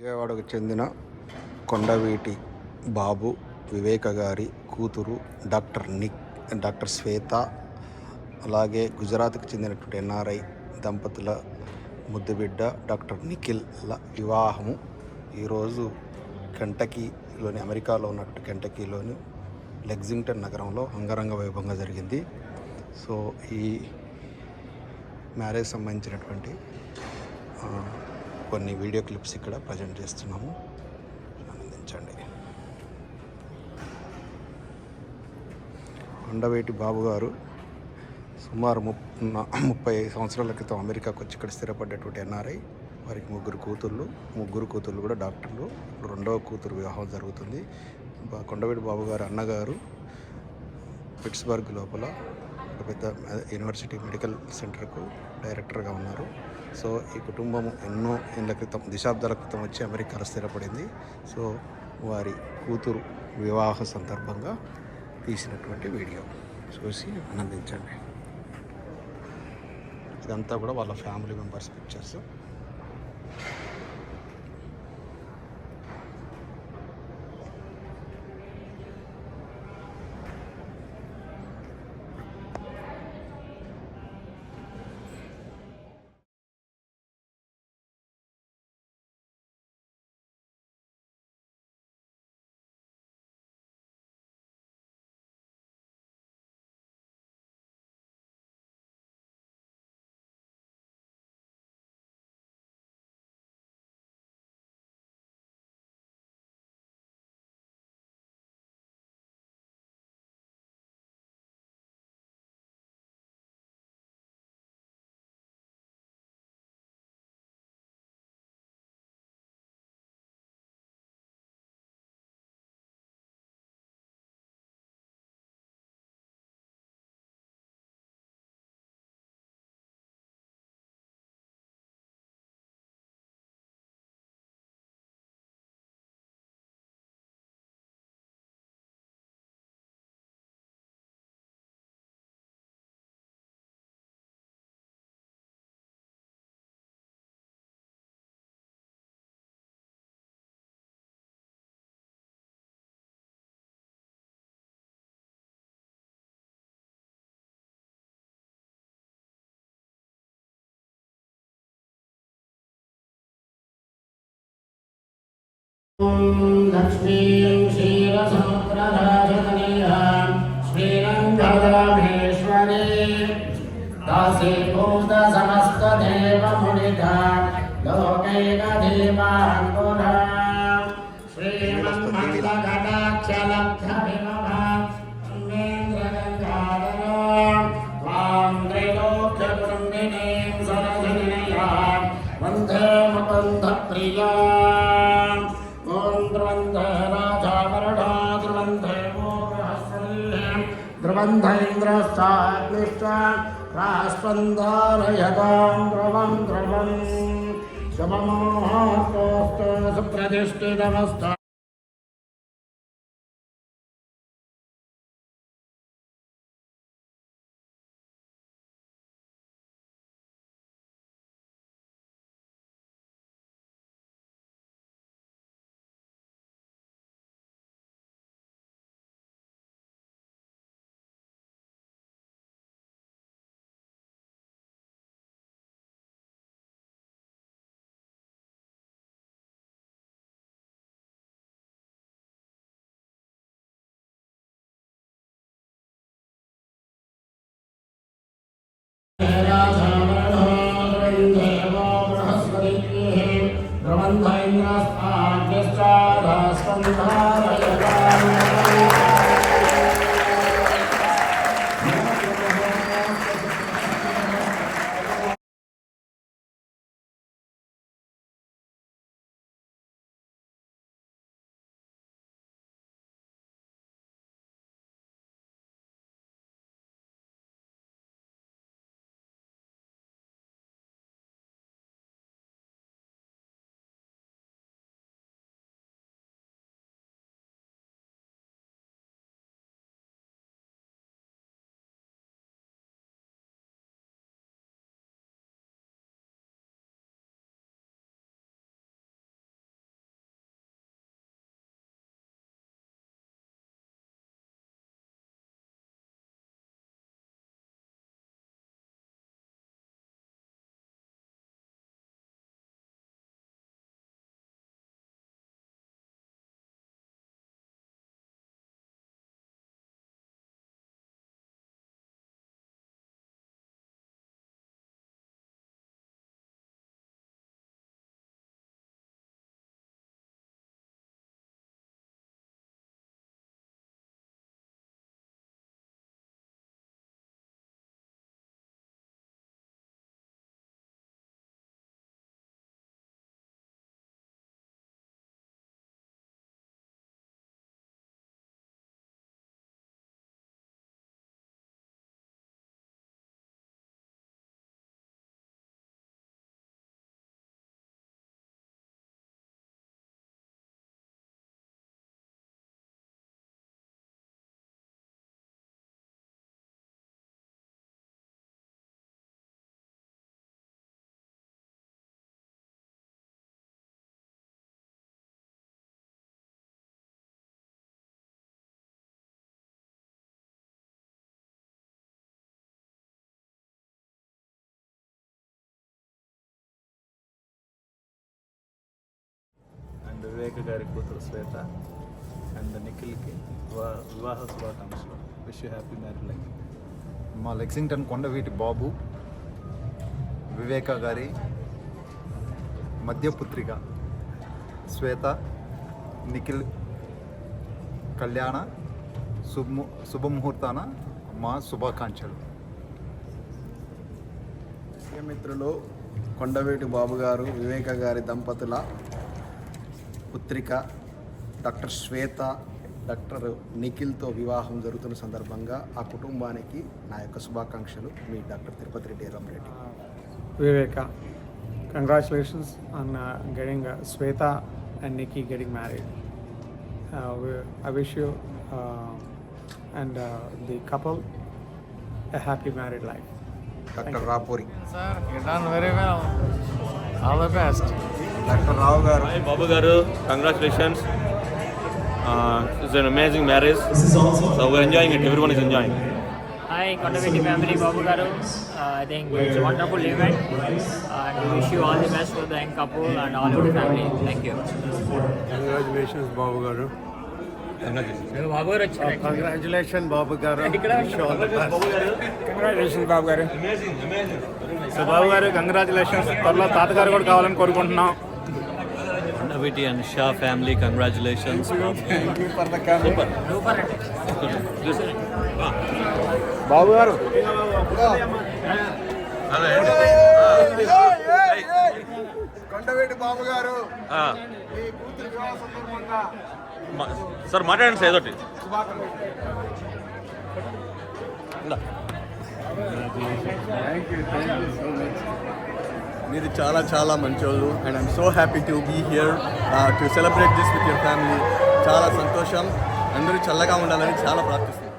విజయవాడకు చెందిన కొండవీటి బాబు వివేక గారి కూతురు డాక్టర్ నిక్ డాక్టర్ శ్వేత అలాగే గుజరాత్కి చెందినటువంటి ఎన్ఆర్ఐ దంపతుల ముద్దుబిడ్డ డాక్టర్ నిఖిల్ల వివాహము ఈరోజు కెంటకీలోని అమెరికాలో ఉన్నటువంటి కెంటకీలోని లెగ్జింగ్టన్ నగరంలో అంగరంగ వైభవంగా జరిగింది. సో ఈ మ్యారేజ్ సంబంధించినటువంటి కొన్ని వీడియో క్లిప్స్ ఇక్కడ ప్రజెంట్ చేస్తున్నాము. ఆనందించండి. కొండవేటి బాబు గారు సుమారు ముప్ ముప్పై సంవత్సరాల క్రితం అమెరికాకు వచ్చి ఇక్కడ స్థిరపడ్డటువంటి ఎన్ఆర్ఐ వారికి ముగ్గురు కూతుళ్ళు ముగ్గురు కూతుళ్ళు కూడా డాక్టర్లు రెండవ కూతురు వివాహం జరుగుతుంది. కొండవేటి బాబు గారు అన్నగారు పిట్స్బర్గ్ లోపల ఒక పెద్ద యూనివర్సిటీ మెడికల్ సెంటర్కు డైరెక్టర్గా ఉన్నారు. సో ఈ కుటుంబం ఎన్నో ఏళ్ళ క్రితం దశాబ్దాల క్రితం వచ్చి అమెరికాలో స్థిరపడింది. సో వారి కూతురు వివాహ సందర్భంగా తీసినటువంటి వీడియో. చూసి ఆనందించండి. ఇదంతా కూడా వాళ్ళ ఫ్యామిలీ మెంబర్స్ పిక్చర్స్. लक्ष्मीं क्षीरसमुद्रराजतनीयां श्रीरङ्गदामेश्वरी दासीभूतसमस्तदेवमुनिता लोकैकदीपाङ्कुरा श्रीमन्मन्दकटाक्षलब्धविममा ध्रुवन्ध इन्द्रश्चाग्निश्च रास्पन्दारयतां ध्रुवं ध्रुवम् शुभमोहोस्तोस्तु सुप्रतिष्ठितमस्त ब्रह्मन्धैन्द्रस्ताद्यश्चाधास्कन्धारयता వివేక్ గారి కూతురు శ్వేత అండ్ నిఖిల్కి వివా- వివాహ శుభాకాంక్షలు. Wish you happy marriage life మా లెక్సింగ్టన్ కొండవీటి బాబు వివేక గారి మధ్యపుత్రిక శ్వేత నిఖిల్ కళ్యాణ శుభము శుభముహూర్తాన మా శుభాకాంక్షలు. మిత్రులు కొండవేటి బాబు గారు వివేక గారి దంపతుల పుత్రిక డాక్టర్ శ్వేత డాక్టర్ నిఖిల్తో వివాహం జరుగుతున్న సందర్భంగా ఆ కుటుంబానికి నా యొక్క శుభాకాంక్షలు. మీ డాక్టర్ తిరుపతి రెడ్డి రామరెడ్డి. వివేక కంగ్రాచులేషన్స్ అన్న getting Swetha and Nikhi getting married I wish you and the couple a happy married life doctor Rapuri. Sir very well all the best doctor Rao garu Hi, Babu Garu. Congratulations. Uh, it's an amazing marriage. So we're enjoying it. Everyone is enjoying. Hi, Kondaviti family, Babu Garu. Uh, I think it's a wonderful event. And we wish you all the best for the young couple and all of the family. Thank you. Congratulations, Babu Garu. Congratulations, Babu Garu. Congratulations, Babu Garu. So Babu garu congratulations త్వరలో తాతగారు కూడా కావాలని కోరుకుంటున్నాం Naviti and Shah family, congratulations. బాబు గారు. కొండవేటి బాబు గారు. Ah. మీ కూతురి వివాహ సందర్భంగా sir మాట్లాడండి సార్ ఏదోటి. మీరు చాలా చాలా మంచోళ్ళు. And I'm so happy to be here to celebrate this with your family చాలా సంతోషం. అందరూ చల్లగా ఉండాలని చాలా ప్రార్థిస్తున్నాను